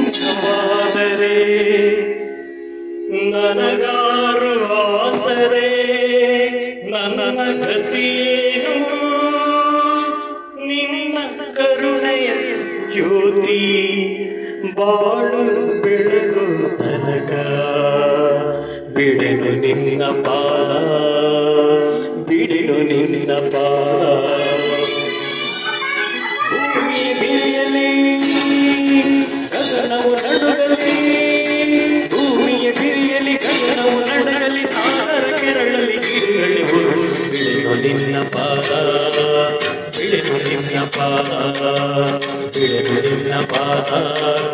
ಮೌನವಾದರೆ ನನಗಾರು ಆಸರೆ ನನ್ನ ಗತಿಯೇನು? ನಿನ್ನ ಕರುಣೆಯ ಜ್ಯೋತಿ ಬಾಳು ಬೆಳಗು ತನಕ ಬಿಡೆನು ನಿನ್ನ ಬಿಡೆನು না পায় ನಿನ್ನ ಪಾದ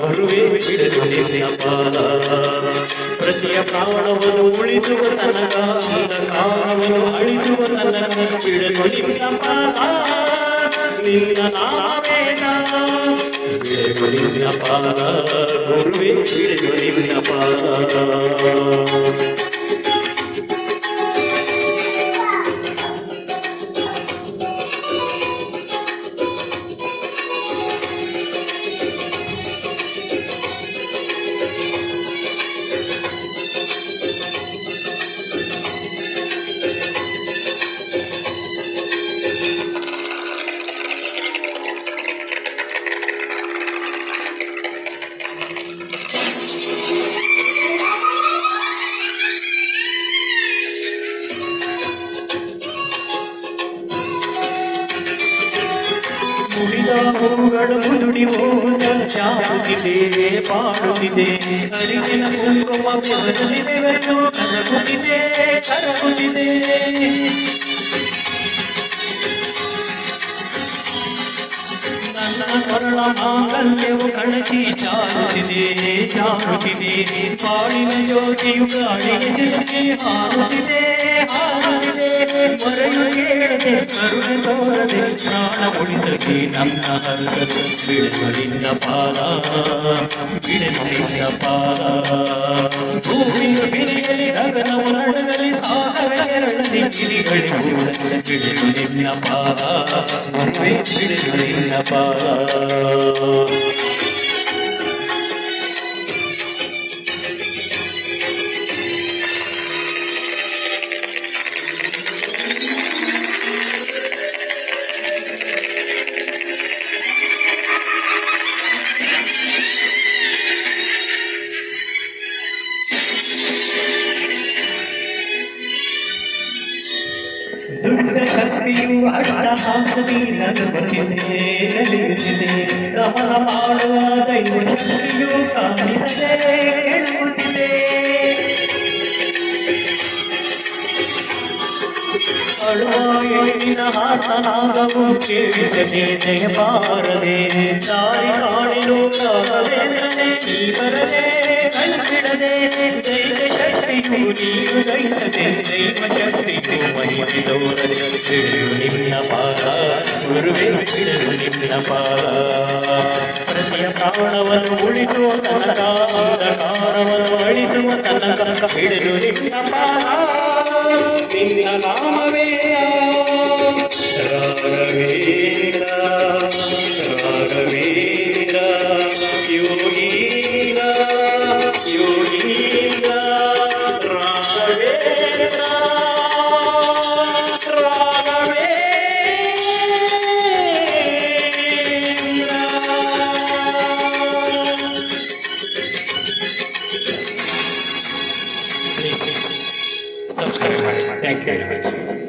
ಗುರುವೇ ನಿನ್ನ ಪಾದ ಪ್ರತಿಯ ಪ್ರಾಣವನ್ನು ಉಳಿಸುವ ತನಕ ಅಂಧಕಾರವನ್ನು ಅಳಿಸುವ ತನಕ ನಿನ್ನ ಪಾದ ನಿನ್ನ ನಾವೇನ ನಿನ್ನ ಪಾದ ಗುರುವೇ ನಿನ್ನ ಪಾದ ಹೂಗಳು ಮುದುಡಿ ಹೋದ ಚಾರುತ್ತಿದೆ ಪಾಡುತ್ತಿದೆ ಅರಿವಿನ ಕುಂಕುಮ ಬೆವರಲ್ಲಿ ಬೆವರು ಕರಗುತ್ತಿದೆ ಕರಗುತ್ತಿದೆ ನನ್ನ ಕರುಳ ಮಾಂಗಲ್ಯವು ಕಣಚಿ ಚಾರುತ್ತಿದೆ ಚಾರುತ್ತಿದೆ ಬಾಳಿನ ಜ್ಯೋತಿಯು ಗಾಳಿಗೆ ಸಿಲುಕಿ ಹಾರುತ್ತಿದೆ ಹಾರುತ್ತಿದೆ ಮೊರೆಯು ಕೇಳದೆ ಕರುಣೆ ತೋರದೆ ಪ್ರಾಣ ಉಳಿಸಲಿ ನನ್ನ ಹರುಸದು ಬಿಡೆನು ನಿನ್ನ ಪಾದ ಬಿಡೆನು ನಿನ್ನ ಪಾದ ಭೂಮಿಯು ಬಿರಿಯಲಿ ಗಗನವು ನಡಗಲಿ ಸಾಗವೆ ಕೆರಳಲಿ ಗಿರಿಗಳಿ ಹೂಡಲಿ ಬಿಡೆನು ನಿನ್ನ ಪಾದ ಗುರುವೇ ಬಿಡೆನು ನಿನ್ನ ಪಾದ ದುಡ್ಡ ಶಕ್ತಿಯು ಅಡ್ಡ ಹಾಕಿ ನಗುತ್ತಿದೆ ನಲಿಯುತ್ತಿದೆ ರಮಣ ಮಾಡುವ ದೈವ ಶಕ್ತಿಯು ಕಾಣಿಸದೆ ಹೇಳುತ್ತಿದೆ ಅಳುವ ಹೆಣ್ಣಿನ ಹಾತನಾಗವು ಕೇಳಿಸದೆ ದಯಬಾರದೆ ದಾರಿ ಕಾಣಿರು ರಾಘವೇಂದ್ರನೇ ನೀ ಬರದೆ ಕೈಬಿಡದೆ ದೈವ ಶಕ್ತಿಯು ನೀನು ಗೈಸದೆ ದೈವ ಬಿಡಲು ನಿನ್ನ ಪಾದ ಪ್ರತಿಯ ಪ್ರಾಣವನ್ನು ಉಳಿಸುವ ತನಕ ಅಂಧಕಾರವನ್ನು ಅಳಿಸುವ ತನಕ ಬಿಡಲು ನಿನ್ನ ಪಾದ ನಿನ್ನ ನಾಮವೇ ರಾಘವೇಂದ್ರ ಸಬ್ಸ್ಕ್ರೈಬ್ ಮಾಡಿ ಥ್ಯಾಂಕ್ ಯು ವೆರಿ ಮಚ್